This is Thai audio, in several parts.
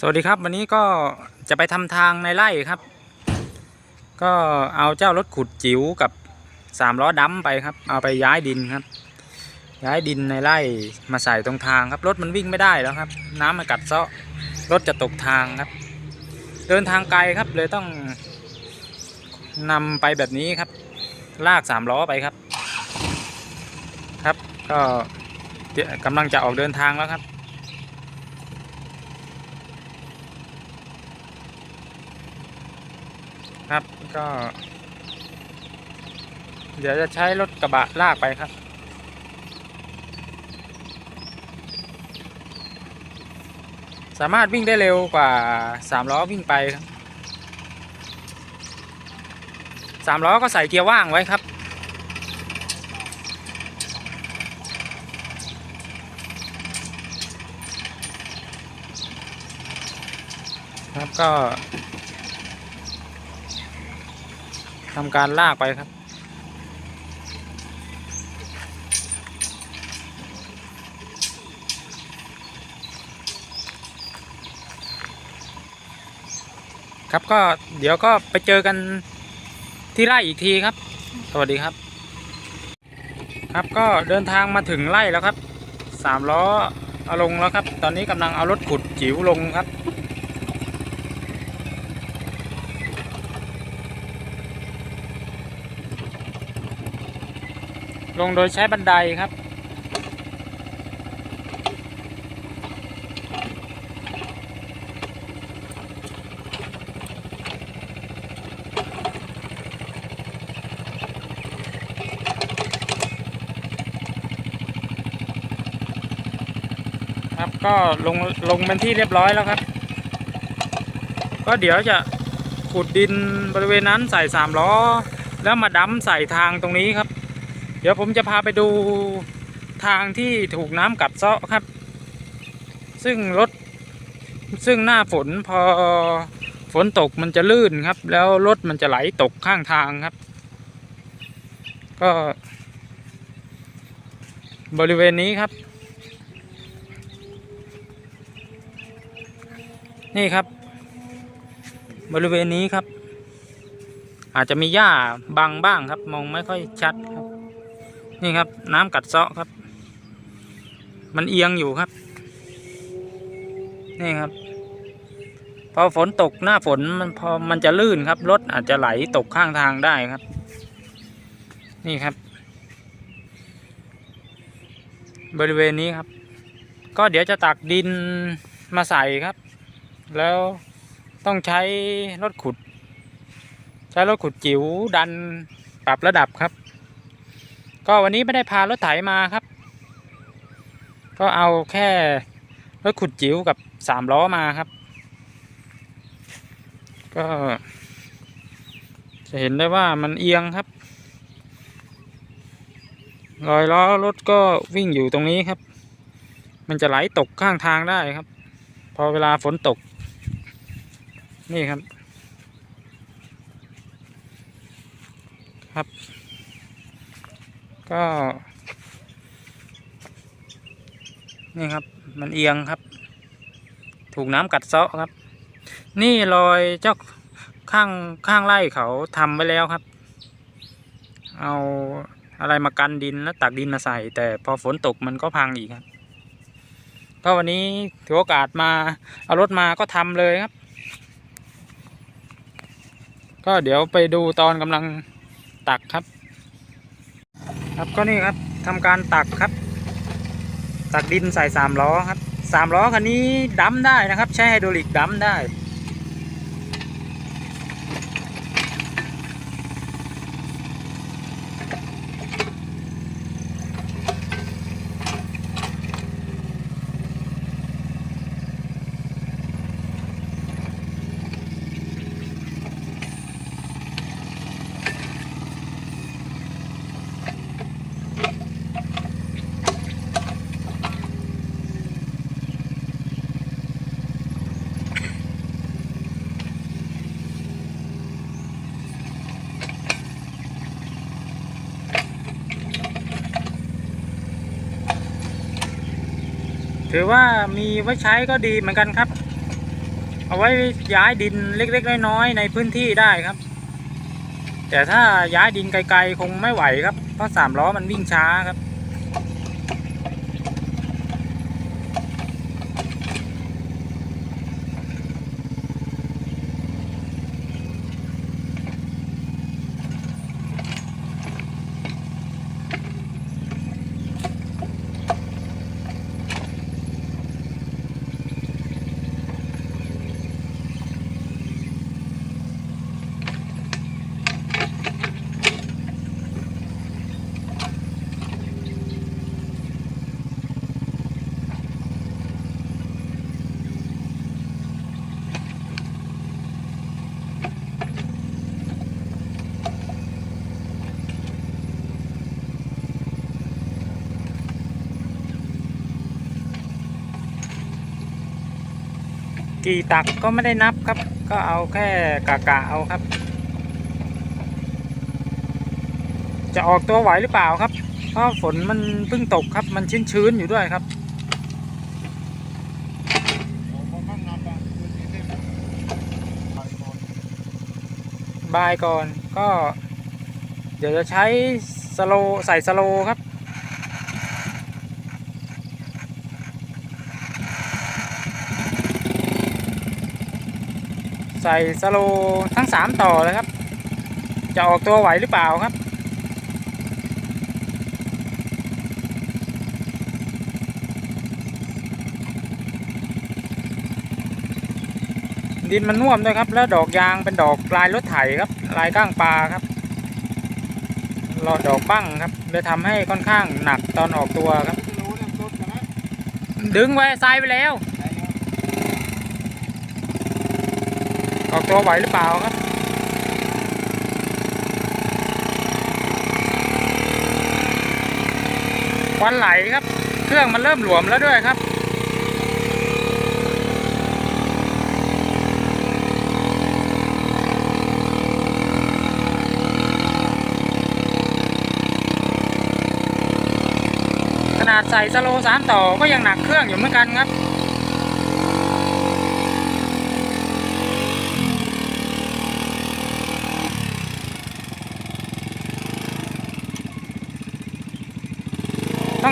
สวัสดีครับ วันนี้ก็จะไปทำทางในไร่ครับ ก็เอาเจ้ารถขุดจิ๋วกับสามล้อดัมไปครับ เอาไปย้ายดินครับ ย้ายดินในไร่มาใส่ตรงทางครับ รถมันวิ่งไม่ได้แล้วครับ น้ำมันกัดเซาะรถจะตกทางครับ เดินทางไกลครับเลยต้องนำไปแบบนี้ครับ ลากสามล้อไปครับ ครับก็กำลังจะออกเดินทางแล้วครับ ครับ ก็ เดี๋ยวจะใช้รถกระบะลากไปครับสามารถวิ่งได้เร็วกว่าสามล้อวิ่งไปครับสามล้อก็ใส่เกียร์ว่างไว้ครับ ครับก็ ทำการลากไปครับ ครับก็เดี๋ยวก็ไปเจอกันที่ไร่อีกทีครับ สวัสดีครับ ครับก็เดินทางมาถึงไร่แล้วครับสามล้อเอาลงแล้วครับ ตอนนี้กำลังเอารถขุดจิ๋วลงครับ ลงโดยใช้บันไดครับ ครับก็ลงลงเป็นที่เรียบร้อยแล้วครับ ก็เดี๋ยวจะขุดดินบริเวณนั้นใส่สามล้อ แล้วมาดั้มใส่ทางตรงนี้ครับ เดี๋ยวผมจะพาไปดูทางที่ถูกน้ำกัดเซาะครับ ซึ่งรถซึ่งหน้าฝนพอฝนตกมันจะลื่นครับ แล้วรถมันจะไหลตกข้างทางครับ ก็ บริเวณนี้ครับ นี่ครับ บริเวณนี้ครับ อาจจะมีหญ้าบังบ้างครับ มองไม่ค่อยชัดครับ นี่ครับ น้ำกัดเซาะครับ มันเอียงอยู่ครับ นี่ครับ พอฝนตกหน้าฝนมันพอมันจะลื่นครับรถอาจจะไหลตกข้างทางได้ครับ นี่ครับ บริเวณนี้ครับ ก็เดี๋ยวจะตักดินมาใส่ครับ แล้วต้องใช้รถขุด ใช้รถขุดจิ๋วดันปรับระดับครับ ก็วันนี้ไม่ได้พารถไถมาครับ ก็เอาแค่รถขุดจิ๋วกับสามล้อมาครับ ก็ จะเห็นได้ว่ามันเอียงครับรอยล้อรถก็วิ่งอยู่ตรงนี้ครับ มันจะไหลตกข้างทางได้ครับ พอเวลาฝนตก นี่ครับ ครับ ก็ นี่ครับมันเอียงครับ ถูกน้ำกัดเซาะครับ นี่รอยเจ้าข้างข้างไร่เขาทำไว้แล้วครับ เอาอะไรมากันดินแล้วตักดินมาใส่ แต่พอฝนตกมันก็พังอีกครับ ก็วันนี้ถือโอกาสมาเอารถมาก็ทำเลยครับ ก็เดี๋ยวไปดูตอนกำลังตักครับ ครับก็นี่ครับทำการตักครับ ตักดินใส่สามล้อครับสามล้อคันนี้ดั้มได้นะครับ ใช้ไฮดรอลิกดั้มได้ รือว่ามีไว้ใช้ก็ดีเหมือนกันครับ เอาไว้ย้ายดินเล็กๆน้อยๆในพื้นที่ได้ครับ แต่ถ้าย้ายดินไกลๆคงไม่ไหวครับเพราะสามล้อมันวิ่งช้าครับ กี่ตักก็ไม่ได้นับครับ ก็เอาแค่กะกะเอาครับ จะออกตัวไหวหรือเปล่าครับ เพราะฝนมันเพิ่งตกครับ มันชื้นๆอยู่ด้วยครับบายก่อนก็ เดี๋ยวจะใช้สโลใส่สโลครับ ส่สโลทั้งสามต่อเลยครับ จะออกตัวไหวหรือเปล่าครับ ดินมันน่วมด้วยครับ แล้วดอกยางเป็นดอกลายรถไถครับ ลายก้างปลาครับรอดอกบั้งครับเลยทำให้ค่อนข้างหนักตอนออกตัวครับ ดึงไว้ทรายไปแล้ว ออกตัวไหวหรือเปล่าครับควันไหลครับ เครื่องมันเริ่มหลวมแล้วด้วยครับขนาดใส่สโลสามต่อก็ยังหนักเครื่องอยู่เหมือนกันครับ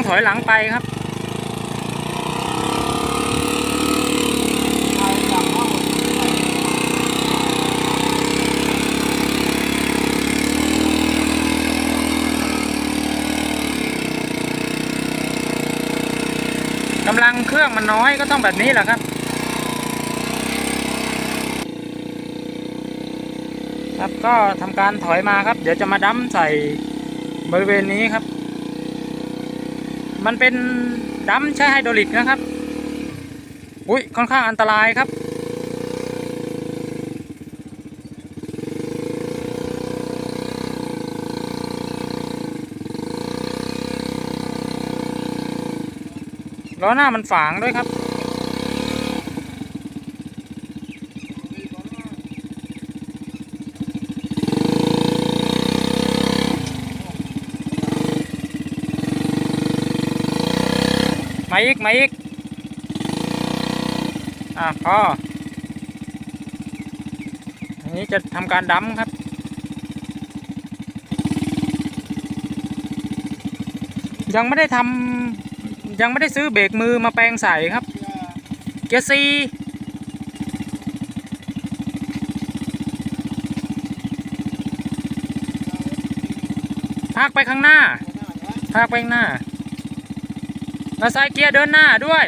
ถอยหลังไปครับกำลังเครื่องมันน้อยก็ต้องแบบนี้แหละครับ ครับก็ทำการถอยมาครับ เดี๋ยวจะมาดั้มใส่บริเวณนี้ครับ มันเป็นดั้มใช้ไฮดรอลิกนะครับ อุ้ยค่อนข้างอันตรายครับ ล้อหน้ามันฝางด้วยครับ มาอีก มาอีก อะพออันนี้จะทำการดั้มครับ ยังไม่ได้ทำยังไม่ได้ซื้อเบรกมือมาแปลงใส่ครับ เกียร์ซีพากไปข้างหน้าพากไปข้างหน้า แล้วใส่เกียร์เดินหน้าด้วย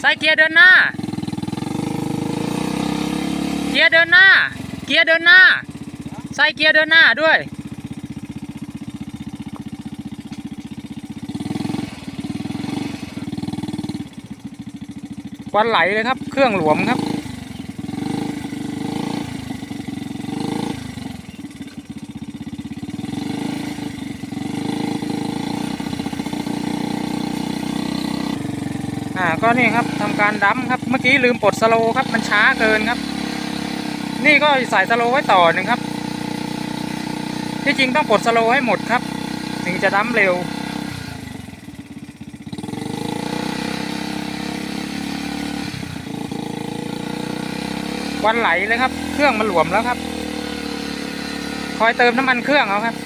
ใส่เกียร์เดินหน้า เกียร์เดินหน้า เกียร์เดินหน้า ใส่เกียร์เดินหน้าด้วยควันไหลเลยครับ เครื่องหลวมครับ ก็นี่ครับทำการดั้มครับ เมื่อกี้ลืมปลดสโลครับ มันช้าเกินครับ นี่ก็ใส่สโลไว้ต่อหนึ่งครับ ที่จริงต้องปลดสโลให้หมดครับ ถึงจะดั้มเร็ว วันไหลเลยครับ เครื่องมันหลวมแล้วครับ คอยเติมน้ำมันเครื่องเอาครับ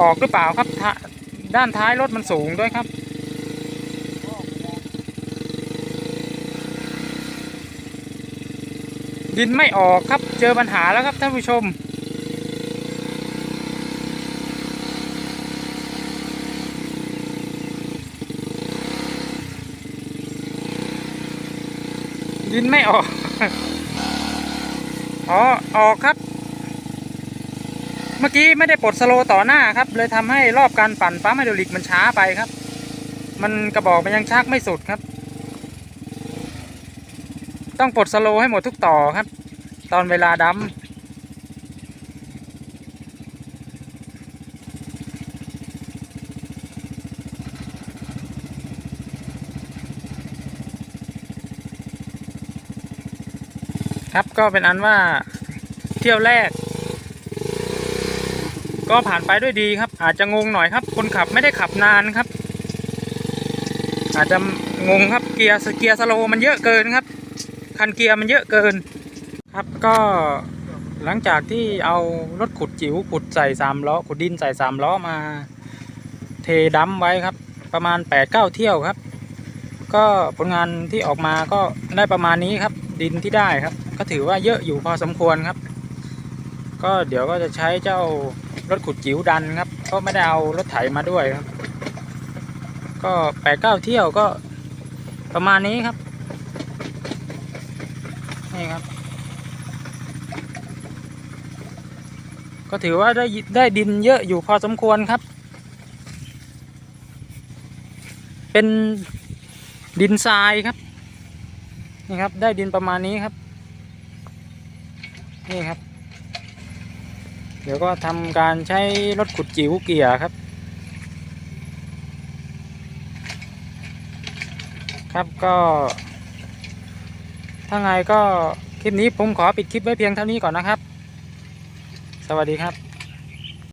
ออกหรือเปล่าครับทะด้านท้ายรถมันสูงด้วยครับ ดินไม่ออกครับ เจอปัญหาแล้วครับท่านผู้ชม ดินไม่ออก อ๋อ ออกครับ เมื่อกี้ไม่ได้ปลดสโลว์ต่อหน้าครับ เลยทำให้รอบการปั่นปั๊มไฮดรอลิกมันช้าไปครับ มันกระบอกมันยังชักไม่สุดครับ ต้องปลดสโลว์ให้หมดทุกต่อครับ ตอนเวลาดัมครับก็เป็นอันว่าเที่ยวแรก ก็ผ่านไปด้วยดีครับ อาจจะงงหน่อยครับ คนขับไม่ได้ขับนานครับ อาจจะงงครับเกียร์เกียร์สโลมันเยอะเกินครับ คันเกียร์มันเยอะเกิน ครับก็หลังจากที่เอารถขุดจิ๋วขุดใส่สามล้อขุดดินใส่สามล้อมา เทดัมไว้ครับ ประมาณ8ปดเก้าเที่ยวครับ ก็ผลงานที่ออกมาก็ได้ประมาณนี้ครับ ดินที่ได้ครับ ก็ถือว่าเยอะอยู่พอสมควรครับ ก็เดี๋ยวก็จะใช้เจ้ารถขุดจิ๋วดันครับ ก็ไม่ได้เอารถไถมาด้วยครับ ก็แปดเก้าเที่ยวก็ประมาณนี้ครับ นี่ครับ ก็ถือว่าได้ได้ดินเยอะอยู่พอสมควรครับ เป็นดินทรายครับ นี่ครับ ได้ดินประมาณนี้ครับ นี่ครับ ดี๋ยวก็ทำการใช้รถขุดจิ๋วเกียร์ครับ ครับก็ถ้าไงก็คลิปนี้ผมขอปิดคลิปไว้เพียงเท่านี้ก่อนนะครับ สวัสดีครับ